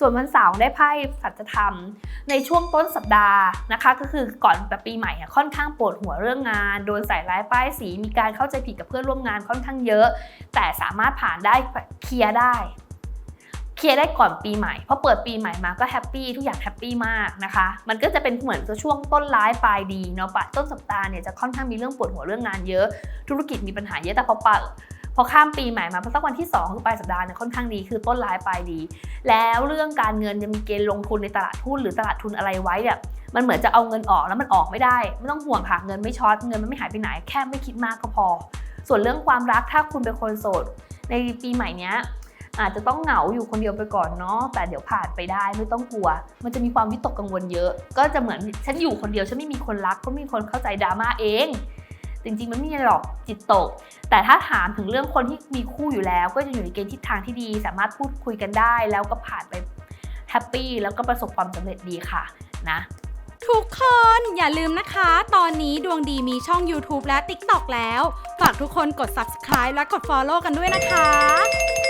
ส่วนวันเสาร์ได้ไพ่สัจธรรม ในช่วงต้นสัปดาห์นะคะ ก็คือก่อนแบบปีใหม่ค่อนข้างปวดหัวเรื่องงาน โดนใส่ร้ายป้ายสีมีการเข้าใจผิดกับเพื่อนร่วมงานค่อนข้างเยอะ แต่สามารถผ่านได้เคลียร์ได้เคลียร์ได้ก่อนปีใหม่เพราะเปิดปีใหม่มาก็แฮปปี้ทุกอย่างแฮปปี้มากนะคะ มันก็จะเป็นเหมือนกับช่วงต้นร้ายปลายดีเนาะปะต้นสัปดาห์เนี่ยจะค่อนข้างมีเรื่องปวดหัวเรื่องงานเยอะ ธุรกิจมีปัญหาเยอะแต่พอปะ พอข้ามปีใหม่มาพอสักวันที่ 2 คือปลายสัปดาห์เนี่ยค่อนข้างดีคือต้นร้ายปลายดี แล้วเรื่องการเงินจะมีเกณฑ์ลงทุนในตลาดหุ้นหรือตลาดทุนอะไรไว้เนี่ยมันเหมือนจะเอาเงินออกแล้วมันออกไม่ได้ ไม่ต้องห่วงค่ะเงินไม่ช็อตเงินมันไม่หายไปไหนแค่ไม่คิดมากก็พอ ส่วนเรื่องความรักถ้าคุณเป็นคนโสด ในปีใหม่เนี้ยอาจจะต้องเหงาอยู่คนเดียวไปก่อนเนาะแต่เดี๋ยวผ่านไปได้ไม่ต้องกลัว มันจะมีความวิตกกังวลเยอะ ก็จะเหมือนฉันอยู่คนเดียวฉันไม่มีคนรักก็มีคนเข้าใจดราม่าเอง จริงๆ มันไม่มีหรอกจิตตก แต่ถ้าถามถึงเรื่องคนที่มีคู่อยู่แล้ว ก็จะอยู่ในเกณฑ์ทิศทางที่ดี สามารถพูดคุยกันได้ แล้วก็ผ่านไปแฮปปี้แล้วก็ประสบความสำเร็จดีค่ะนะทุกคนอย่าลืมนะคะ ตอนนี้ดวงดีมีช่อง YouTube และ TikTok แล้ว ฝากทุกคนกด subscribe และกด follow กันด้วยนะคะ